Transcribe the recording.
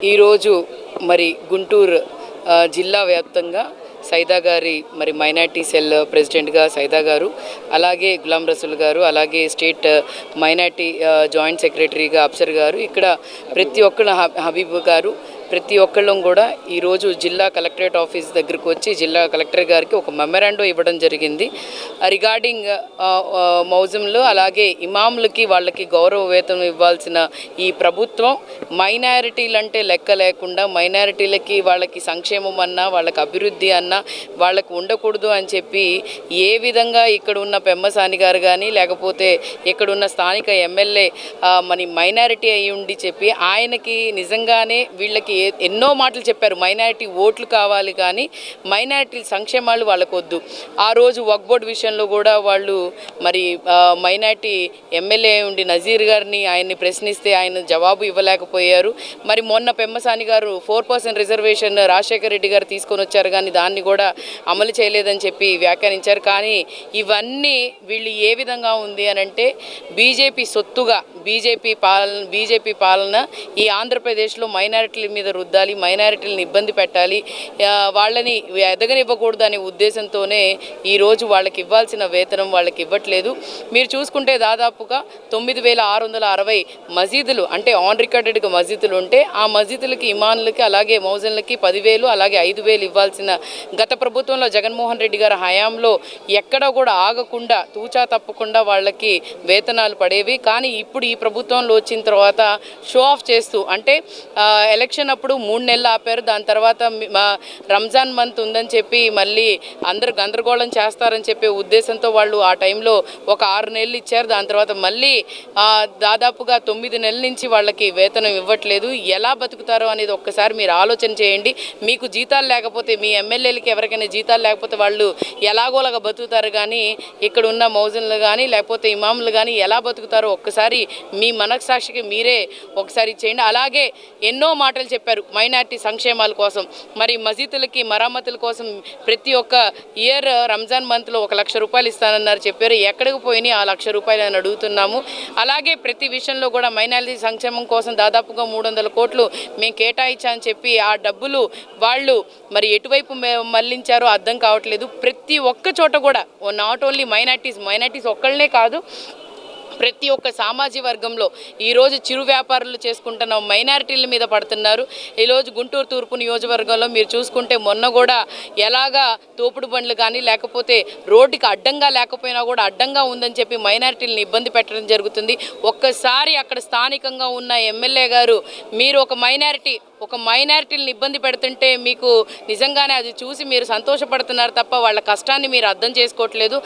ఈరోజు మరి గుంటూరు జిల్లా వ్యాప్తంగా సైదా గారి మరి మైనార్టీ సెల్ ప్రెసిడెంట్గా సైదా గారు అలాగే గులాం రసూల్ గారు అలాగే స్టేట్ మైనార్టీ జాయింట్ సెక్రటరీగా అప్సర్ గారు ఇక్కడ ప్రతి ఒక్కరు హబీబ్ గారు ప్రతి ఒక్కళ్ళం కూడా ఈరోజు జిల్లా కలెక్టరేట్ ఆఫీస్ దగ్గరకు వచ్చి జిల్లా కలెక్టర్ గారికి ఒక మెమరాండో ఇవ్వడం జరిగింది. రిగార్డింగ్ మౌజంలో అలాగే ఇమాములకి వాళ్ళకి గౌరవ వేతనం ఇవ్వాల్సిన ఈ ప్రభుత్వం మైనారిటీలంటే లెక్క లేకుండా మైనారిటీలకి వాళ్ళకి సంక్షేమం అన్నా వాళ్ళకి అభివృద్ధి అన్నా వాళ్ళకి ఉండకూడదు అని చెప్పి ఏ విధంగా ఇక్కడ ఉన్న పెమ్మసాని గారు కానీ లేకపోతే ఇక్కడ ఉన్న స్థానిక ఎమ్మెల్యే మన మైనారిటీ అయి ఉండి చెప్పి ఆయనకి నిజంగానే వీళ్ళకి ఎన్నో మాటలు చెప్పారు. మైనారిటీ ఓట్లు కావాలి కానీ మైనారిటీ సంక్షేమాలు వాళ్ళకు వద్దు ఆ రోజు వక్బోర్డ్ విషయంలో కూడా వాళ్ళు మరి మైనారిటీ ఎమ్మెల్యే ఉండి నజీర్ గారిని ఆయన్ని ప్రశ్నిస్తే ఆయన జవాబు ఇవ్వలేకపోయారు. మరి మొన్న Pemmasani garu four percent reservation Rajasekhara Reddy garu తీసుకొని వచ్చారు కానీ దాన్ని కూడా అమలు చేయలేదని చెప్పి వ్యాఖ్యానించారు. కానీ ఇవన్నీ వీళ్ళు ఏ విధంగా ఉంది అని అంటే బీజేపీ సొత్తుగా బీజేపీ పాలన బీజేపీ పాలన ఈ ఆంధ్రప్రదేశ్లో మైనారిటీల మీద రుద్దాలి మైనారిటీలను ఇబ్బంది పెట్టాలి వాళ్ళని ఎదగనివ్వకూడదు అనే ఉద్దేశంతోనే ఈరోజు వాళ్ళకి ఇవ్వాల్సిన వేతనం వాళ్ళకి ఇవ్వట్లేదు. మీరు చూసుకుంటే దాదాపుగా తొమ్మిది వేల ఆరు వందల అరవై మసీదులు అంటే ఆన్ రికార్డెడ్గా మసీదులు ఉంటే ఆ మసీదులకి ఇమానులకి అలాగే మౌజన్లకి పదివేలు అలాగే ఐదు వేలు ఇవ్వాల్సిన గత ప్రభుత్వంలో జగన్మోహన్ రెడ్డి గారి హయాంలో ఎక్కడ కూడా ఆగకుండా తూచా తప్పకుండా వాళ్ళకి వేతనాలు పడేవి. కానీ ఇప్పుడు ఈ ప్రభుత్వంలో వచ్చిన తర్వాత షో ఆఫ్ చేస్తూ అంటే ఎలక్షన్ అప్పుడు మూడు నెలలు ఆపారు. దాని తర్వాత మా రంజాన్ మంత్ ఉందని చెప్పి మళ్ళీ అందరు గందరగోళం చేస్తారని చెప్పే ఉద్దేశంతో వాళ్ళు ఆ టైంలో ఒక ఆరు నెలలు ఇచ్చారు. దాని తర్వాత మళ్ళీ దాదాపుగా తొమ్మిది నెలల నుంచి వాళ్ళకి వేతనం ఇవ్వట్లేదు. ఎలా బతుకుతారో అనేది ఒక్కసారి మీరు ఆలోచన చేయండి. మీకు జీతాలు లేకపోతే మీ ఎమ్మెల్యేలకి ఎవరికైనా జీతాలు లేకపోతే వాళ్ళు ఎలాగోలాగా బతుకుతారు కానీ ఇక్కడ ఉన్న మౌజన్లు కానీ లేకపోతే ఇమాములు కానీ ఎలా బతుకుతారో ఒక్కసారి మీ మనస్సాక్షికి మీరే ఒకసారి చేయండి. అలాగే ఎన్నో మాటలు చెప్పారు మైనార్టీ సంక్షేమాల కోసం. మరి మసీదులకి మరమ్మతుల కోసం ప్రతి ఒక్క ఇయర్ రంజాన్ మంత్లో ఒక లక్ష రూపాయలు ఇస్తానన్నారు. చెప్పారు ఎక్కడికి పోయినాయి? ఆ లక్ష రూపాయలు అని అడుగుతున్నాము. అలాగే ప్రతి విషయంలో కూడా మైనారిటీ సంక్షేమం కోసం దాదాపుగా మూడు వందల కోట్లు మేము కేటాయించామని చెప్పి ఆ డబ్బులు వాళ్ళు మరి ఎటువైపు మళ్ళించారో అర్థం కావట్లేదు. ప్రతి ఒక్క చోట కూడా నాట్ ఓన్లీ మైనార్టీస్ మైనార్టీస్ ఒక్కళ్ళనే కాదు ప్రతి ఒక్క సామాజిక వర్గంలో ఈరోజు చిరు వ్యాపారులు చేసుకుంటున్న మైనారిటీల మీద పడుతున్నారు. ఈరోజు గుంటూరు తూర్పు నియోజకవర్గంలో మీరు చూసుకుంటే మొన్న కూడా ఎలాగా తోపుడు బండ్లు కానీ లేకపోతే రోడ్డుకి అడ్డంగా లేకపోయినా కూడా అడ్డంగా ఉందని చెప్పి మైనారిటీలను ఇబ్బంది పెట్టడం జరుగుతుంది. ఒక్కసారి అక్కడ స్థానికంగా ఉన్న ఎమ్మెల్యే గారు మీరు ఒక మైనారిటీ ఒక మైనారిటీలను ఇబ్బంది పెడుతుంటే మీకు నిజంగానే అది చూసి మీరు సంతోషపడుతున్నారు తప్ప వాళ్ళ కష్టాన్ని మీరు అర్థం చేసుకోవట్లేదు.